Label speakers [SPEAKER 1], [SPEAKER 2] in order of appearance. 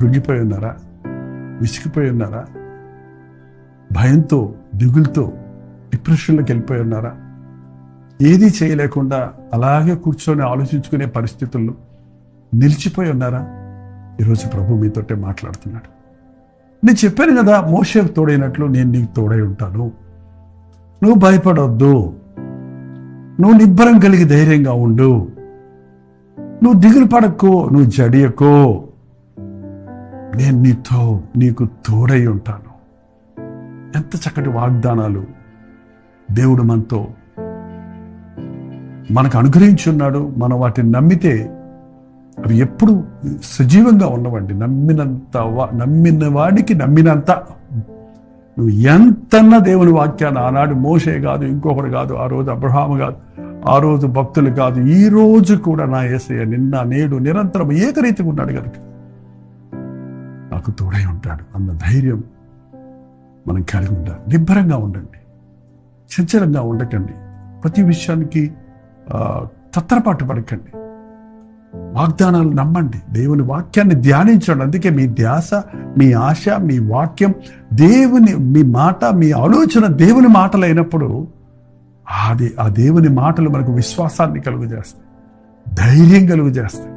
[SPEAKER 1] కృంగిపోయి ఉన్నారా విసిగిపోయి ఉన్నారా భయంతో దిగులతో డిప్రెషన్లోకి వెళ్ళిపోయి ఉన్నారా ఏది చేయలేకుండా అలాగే కూర్చొని ఆలోచించుకునే పరిస్థితుల్లో నిలిచిపోయి ఉన్నారా ఈరోజు ప్రభు మీతోటే మాట్లాడుతున్నాడు. నేను చెప్పాను కదా మోషకు తోడైనట్లు నేను నీకు తోడై ఉంటాను. నువ్వు భయపడొద్దు. నువ్వు నిబ్బరం కలిగి ధైర్యంగా ఉండు. నువ్వు దిగులు పడక్కో నువ్వు జడియకో. నేను నీతో నీకు తోడై ఉంటాను. ఎంత చక్కటి వాగ్దానాలు దేవుడు మనతో మనకు అనుగ్రహించున్నాడు మనం వాటిని నమ్మితే అవి ఎప్పుడు సజీవంగా ఉన్నవండి. నమ్మినంత వా- నమ్మిన వాడికి నమ్మినంత. నువ్వు ఎంతన్న దేవుని వాక్యాన్ని ఆనాడు మోసే కాదు ఇంకొకడు కాదు ఆ రోజు అబ్రహాము కాదు ఆ రోజు భక్తులు కాదు ఈ రోజు కూడా నా ఏసయ్య నిన్న నేడు నిరంతరం ఏకరీతిగా ఉన్నాడు కనుక. నాకు తోడై ఉంటాడు అన్న ధైర్యం మనం కలిగి ఉండాలి. నిబ్బరంగా ఉండండి. చంచలంగా ఉండకండి. ప్రతి విషయానికి తత్తరపాటు పడకండి. వాగ్దానాలు నమ్మండి. దేవుని వాక్యాన్ని ధ్యానించండి. అందుకే మీ ధ్యాస మీ ఆశ మీ వాక్యం దేవుని మీ మాట మీ ఆలోచన దేవుని మాటలు అయినప్పుడు అది ఆ దేవుని మాటలు మనకు విశ్వాసాన్ని కలుగు చేస్తాయి ధైర్యం కలుగు చేస్తాయి